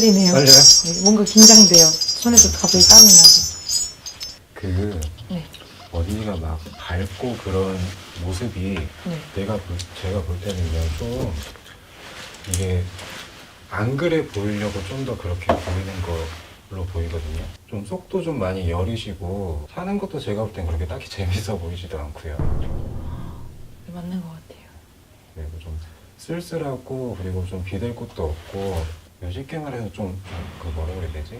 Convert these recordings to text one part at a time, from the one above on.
떨리네요. 떨려요? 네, 뭔가 긴장돼요. 손에서 갑자기 땀이 나고. 그 네. 언니가 막 밝고 그런 모습이 네. 내가 볼, 제가 볼 때는요 좀 이게 안 그래 보이려고 좀 더 그렇게 보이는 걸로 보이거든요. 좀 속도 좀 많이 여리시고 사는 것도 제가 볼 땐 그렇게 딱히 재밌어 보이지도 않고요. 네, 맞는 것 같아요. 그리고 좀 쓸쓸하고 그리고 좀 비댈 곳도 없고 쉽게 말해서 좀 그 뭐라 그래야 되지?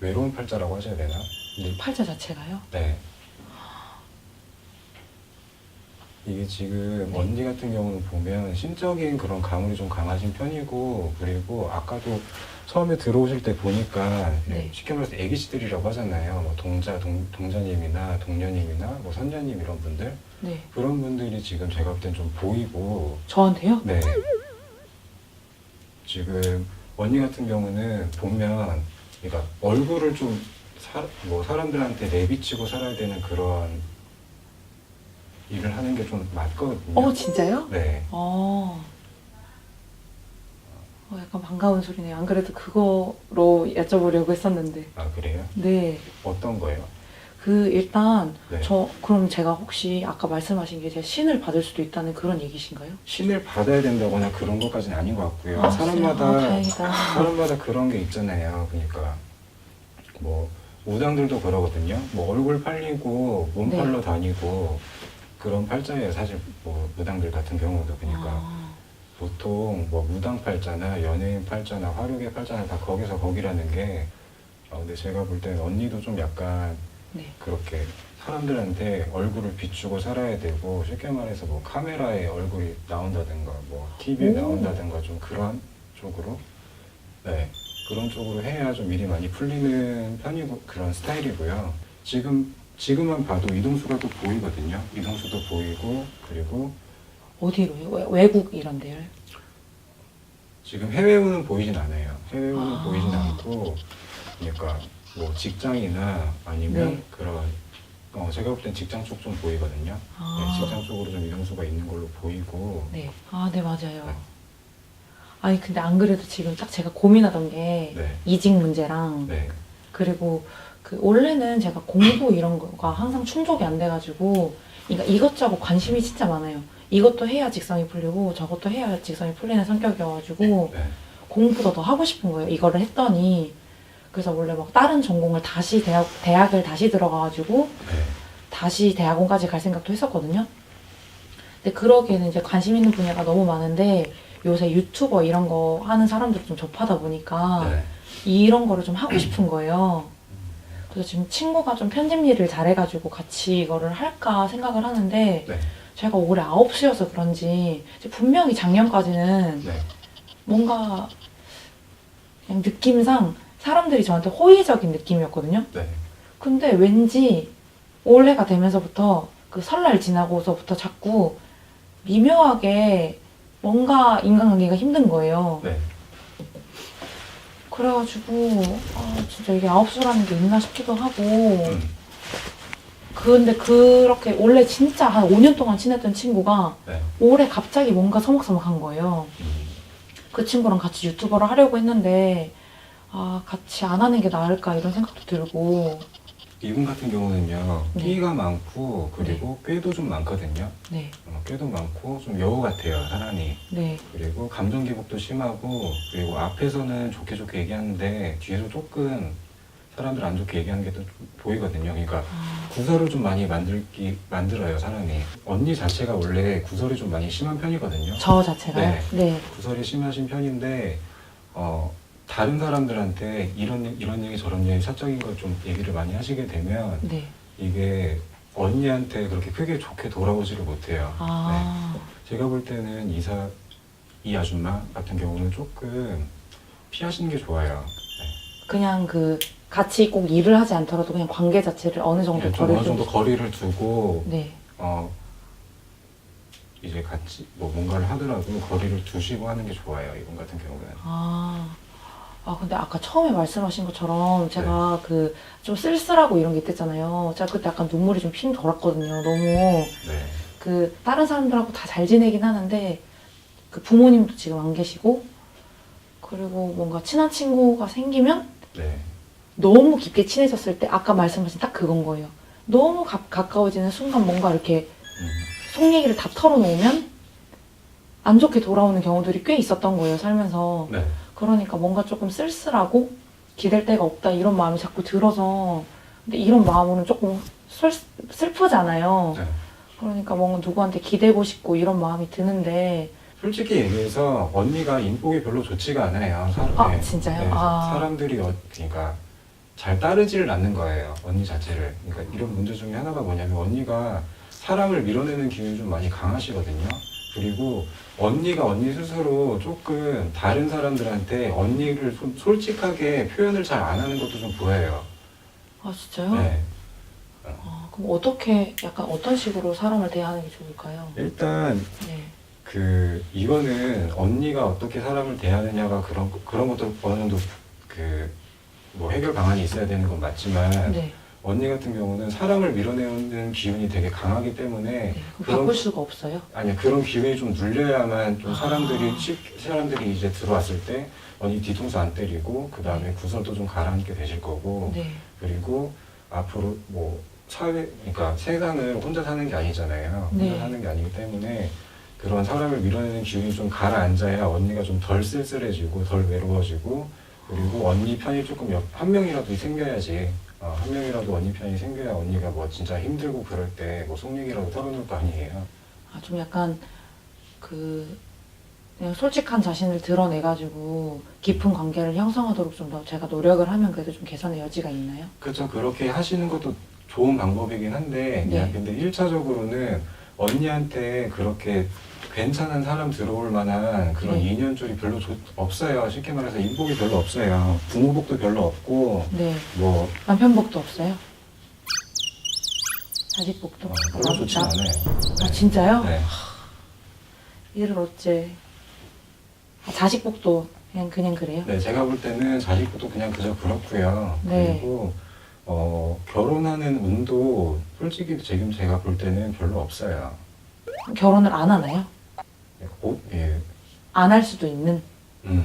외로운 팔자라고 하셔야 되나? 근데 팔자 자체가요? 네. 이게 지금 네. 언니 같은 경우는 보면 신적인 그런 가물이 좀 강하신 편이고 그리고 아까도 처음에 들어오실 때 보니까 네. 쉽게 말해서 애기씨들이라고 하잖아요. 뭐 동자, 동, 동자님이나 동녀님이나 뭐 선녀님 이런 분들 네. 그런 분들이 지금 제가 볼 땐 좀 보이고 저한테요? 네. 지금 언니 같은 경우는 보면 그러니까 얼굴을 좀뭐 사람들한테 내비치고 살아야 되는 그런 일을 하는 게 좀 맞거든요. 어, 진짜요? 네. 어. 어, 약간 반가운 소리네요. 안 그래도 그거로 여쭤보려고 했었는데. 아 그래요? 네. 어떤 거예요? 그, 일단, 네. 저, 그럼 제가 혹시 아까 말씀하신 게 제가 신을 받을 수도 있다는 그런 얘기신가요? 신을 받아야 된다거나 그런 것까지는 아닌 것 같고요. 아, 사람마다? 아, 다행이다. 사람마다 그런 게 있잖아요. 그러니까 뭐 무당들도 그러거든요. 뭐 얼굴 팔리고 몸 네. 팔러 다니고 그런 팔자예요. 사실 뭐 무당들 같은 경우도 그러니까 아, 보통 뭐 무당 팔자나 연예인 팔자나 화류계 팔자나 다 거기서 거기라는 게 어, 근데 제가 볼 때는 언니도 좀 약간 네. 그렇게 사람들한테 얼굴을 비추고 살아야 되고 쉽게 말해서 뭐 카메라에 얼굴이 나온다든가 뭐 TV에 오. 나온다든가 좀 그런 쪽으로 네 그런 쪽으로 해야 좀 일이 많이 풀리는 편이고 그런 스타일이고요. 지금 지금만 봐도 이동수가 또 보이거든요. 이동수도 보이고 그리고 어디로요? 외- 외국 이런 데요? 지금 해외우는 보이진 않아요. 해외우는 아. 보이진 않고 그러니까 뭐 직장이나 아니면 네. 그런 어, 제가 볼 땐 직장 쪽 좀 보이거든요. 아. 네, 직장 쪽으로 좀 이동수가 있는 걸로 보이고 네. 아, 네, 맞아요. 네. 아니, 근데 안 그래도 지금 딱 제가 고민하던 게 네. 이직 문제랑 네. 그리고 그 원래는 제가 공부 이런 거가 항상 충족이 안 돼가지고 그러니까 이것저것 관심이 진짜 많아요. 이것도 해야 직성이 풀리고 저것도 해야 직성이 풀리는 성격이어가지고 네. 공부도 더 하고 싶은 거예요. 이거를 했더니 그래서 원래 막 다른 전공을 다시 대학 대학을 다시 들어가가지고 네. 다시 대학원까지 갈 생각도 했었거든요. 근데 그러기에는 이제 관심 있는 분야가 너무 많은데 요새 유튜버 이런 거 하는 사람들을 좀 접하다 보니까 네. 이런 거를 좀 하고 싶은 거예요. 그래서 지금 친구가 좀 편집 일을 잘해가지고 같이 이거를 할까 생각을 하는데 네. 제가 올해 아홉 수여서 그런지 이제 분명히 작년까지는 네. 뭔가 그냥 느낌상 사람들이 저한테 호의적인 느낌이었거든요. 네. 근데 왠지 올해가 되면서부터 그 설날 지나고서부터 자꾸 미묘하게 뭔가 인간관계가 힘든 거예요. 네. 그래가지고 아 진짜 이게 아홉 수라는 게 있나 싶기도 하고 음. 근데 그렇게 원래 진짜 한 5년 동안 친했던 친구가 네. 올해 갑자기 뭔가 서먹서먹한 거예요. 음. 그 친구랑 같이 유튜버를 하려고 했는데 아 같이 안 하는 게 나을까 이런 생각도 들고 이분 같은 경우는요 네. 끼가 많고 그리고 꾀도 좀 많거든요. 네 어, 꾀도 많고 좀 여우 같아요 사람이. 네. 그리고 감정 기복도 심하고 그리고 앞에서는 좋게 좋게 얘기하는데 뒤에서 조금 사람들 안 좋게 얘기하는 게 또 보이거든요. 그러니까 아, 구설을 좀 많이 만들기 만들어요 사람이. 언니 자체가 원래 구설이 좀 많이 심한 편이거든요. 저 자체가요? 네. 네. 구설이 심하신 편인데 어, 다른 사람들한테 이런 이런 얘기 저런 얘기 사적인 걸 좀 얘기를 많이 하시게 되면 네. 이게 언니한테 그렇게 크게 좋게 돌아오지를 못해요. 아, 네. 제가 볼 때는 이사 이 아줌마 같은 경우는 조금 피하시는 게 좋아요. 그냥 그 같이 꼭 일을 하지 않더라도 그냥 관계 자체를 어느 정도 네, 좀 거리를 어느 정도 거리를 두고 네. 어 이제 같이 뭐 뭔가를 하더라도 거리를 두시고 하는 게 좋아요. 이분 같은 경우는. 아, 아 근데 아까 처음에 말씀하신 것처럼 제가 네. 그좀 쓸쓸하고 이런 게 있댔잖아요. 제가 그때 약간 눈물이 좀 핑 돌았거든요. 너무 네. 그 다른 사람들하고 다 잘 지내긴 하는데 그 부모님도 지금 안 계시고 그리고 뭔가 친한 친구가 생기면 네. 너무 깊게 친해졌을 때 아까 말씀하신 딱 그건 거예요. 너무 가, 가까워지는 순간 뭔가 이렇게 음. 속 얘기를 다 털어놓으면 안 좋게 돌아오는 경우들이 꽤 있었던 거예요, 살면서. 네. 그러니까 뭔가 조금 쓸쓸하고 기댈 데가 없다 이런 마음이 자꾸 들어서 근데 이런 마음으로는 조금 슬, 슬프잖아요. 네. 그러니까 뭔가 누구한테 기대고 싶고 이런 마음이 드는데 솔직히 얘기해서 언니가 인복이 별로 좋지가 않아요. 사람, 아, 진짜요? 아. 사람들이 어, 그러니까 잘 따르지를 않는 거예요. 언니 자체를. 그러니까 이런 문제 중에 하나가 뭐냐면 언니가 사람을 밀어내는 기운이 좀 많이 강하시거든요. 그리고 언니가 언니 스스로 조금 다른 사람들한테 언니를 솔- 솔직하게 표현을 잘 안 하는 것도 좀 보여요. 아 진짜요? 네. 아, 그럼 어떻게 약간 어떤 식으로 사람을 대하는 게 좋을까요? 일단 네. 그 이거는 언니가 어떻게 사람을 대하느냐가 그런 그런 것도 어느 정도 그 뭐 해결 방안이 있어야 되는 건 맞지만 네. 언니 같은 경우는 사람을 밀어내는 기운이 되게 강하기 때문에 네. 그럼 바꿀 수가 없어요? 아니 그런 기운이 좀 눌려야만 좀 사람들이 아. 쉽- 사람들이 이제 들어왔을 때 언니 뒤통수 안 때리고 그 다음에 구설도 좀 가라앉게 되실 거고 네. 그리고 앞으로 뭐 사회 그러니까 세상을 혼자 사는 게 아니잖아요. 혼자 네. 사는 게 아니기 때문에 그런 사람을 밀어내는 기운이 좀 가라앉아야 언니가 좀 덜 쓸쓸해지고 덜 외로워지고 그리고 언니 편이 조금 옆- 한 명이라도 생겨야지 어, 한 명이라도 언니 편이 생겨야 언니가 뭐 진짜 힘들고 그럴 때 뭐 속 얘기라도 털어놓을 거 아니에요. 아, 좀 약간 그 그냥 솔직한 자신을 드러내가지고 깊은 관계를 형성하도록 좀 더 제가 노력을 하면 그래도 좀 개선의 여지가 있나요? 그렇죠. 그렇게 하시는 것도 좋은 방법이긴 한데, 네. 야, 근데 1차적으로는 언니한테 그렇게 괜찮은 사람 들어올 만한 그런 네. 인연줄이 별로 좋- 없어요. 쉽게 말해서 인복이 별로 없어요. 부모복도 별로 없고, 네. 뭐, 남편복도 없어요? 자식복도? 어, 별로 좋진 나- 않아요. 아 진짜요? 네. 이를 어째 아, 자식복도 그냥 그냥 그래요? 네, 제가 볼 때는 자식복도 그냥 그저 그렇고요. 네. 그리고, 어, 결혼하는 운도 솔직히 지금 제가 볼 때는 별로 없어요. 결혼을 안 하나요? 곧, 예, 안 할 수도 있는 음,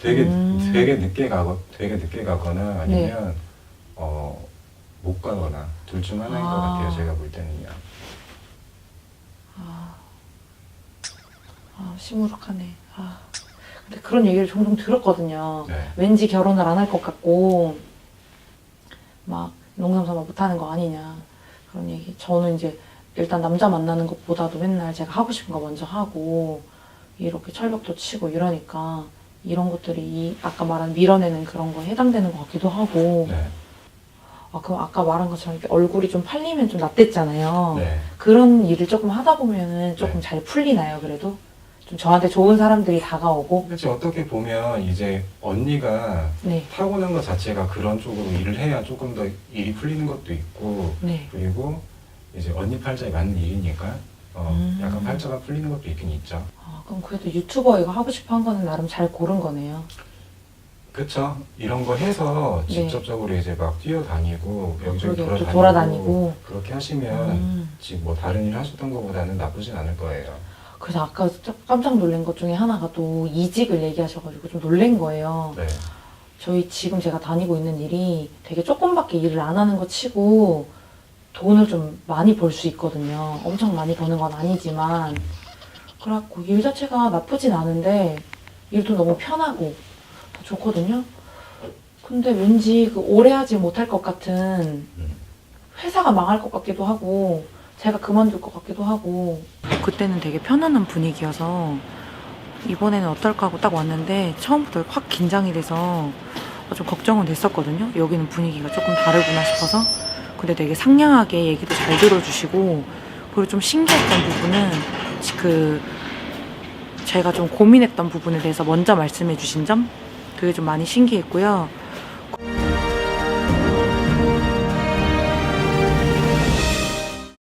되게 음. 되게 늦게 가거 되게 늦게 가거나 아니면 어, 못 가거나 둘 중 하나인 것 아. 같아요. 제가 볼 때는요. 아, 아 시무룩하네 아, 근데 그런 얘기를 종종 들었거든요 네. 왠지 결혼을 안 할 것 같고 막 농담 삼아 못하는 거 아니냐 그런 얘기 저는 이제 일단 남자 만나는 것보다도 맨날 제가 하고 싶은 거 먼저 하고 이렇게 철벽도 치고 이러니까 이런 것들이 이 아까 말한 밀어내는 그런 거에 해당되는 것 같기도 하고 네. 아 그럼 아까 말한 것처럼 이렇게 얼굴이 좀 팔리면 좀 낫댔잖아요 네. 그런 일을 조금 하다 보면은 조금 네. 잘 풀리나요 그래도 좀 저한테 좋은 사람들이 다가오고 그렇지 어떻게 보면 이제 언니가 네 타고난 것 자체가 그런 쪽으로 일을 해야 조금 더 일이 풀리는 것도 있고 네. 그리고 이제 언니 팔자에 맞는 일이니까 어, 음. 약간 팔자가 풀리는 것도 있긴 있죠. 아, 그럼 그래도 유튜버 이거 하고 싶어 한 거는 나름 잘 고른 거네요. 그쵸? 이런 거 해서 네. 직접적으로 이제 막 뛰어다니고 여기저기 그러게요. 또 돌아다니고, 돌아다니고. 그렇게 하시면 음. 지금 뭐 다른 일 하셨던 것보다는 나쁘진 않을 거예요. 그래서 아까 좀 깜짝 놀란 것 중에 하나가 또 이직을 얘기하셔가지고 좀 놀란 거예요. 네. 저희 지금 제가 다니고 있는 일이 되게 조금밖에 일을 안 하는 것 치고 돈을 좀 많이 벌 수 있거든요. 엄청 많이 버는 건 아니지만. 그래갖고 일 자체가 나쁘진 않은데 일도 너무 편하고 좋거든요. 근데 왠지 그 오래 하지 못할 것 같은 음. 회사가 망할 것 같기도 하고 제가 그만둘 것 같기도 하고 그때는 되게 편안한 분위기여서 이번에는 어떨까 하고 딱 왔는데 처음부터 확 긴장이 돼서 좀 걱정은 됐었거든요. 여기는 분위기가 조금 다르구나 싶어서 근데 되게 상냥하게 얘기도 잘 들어주시고 그리고 좀 신기했던 부분은 그 제가 좀 고민했던 부분에 대해서 먼저 말씀해 주신 점 그게 좀 많이 신기했고요.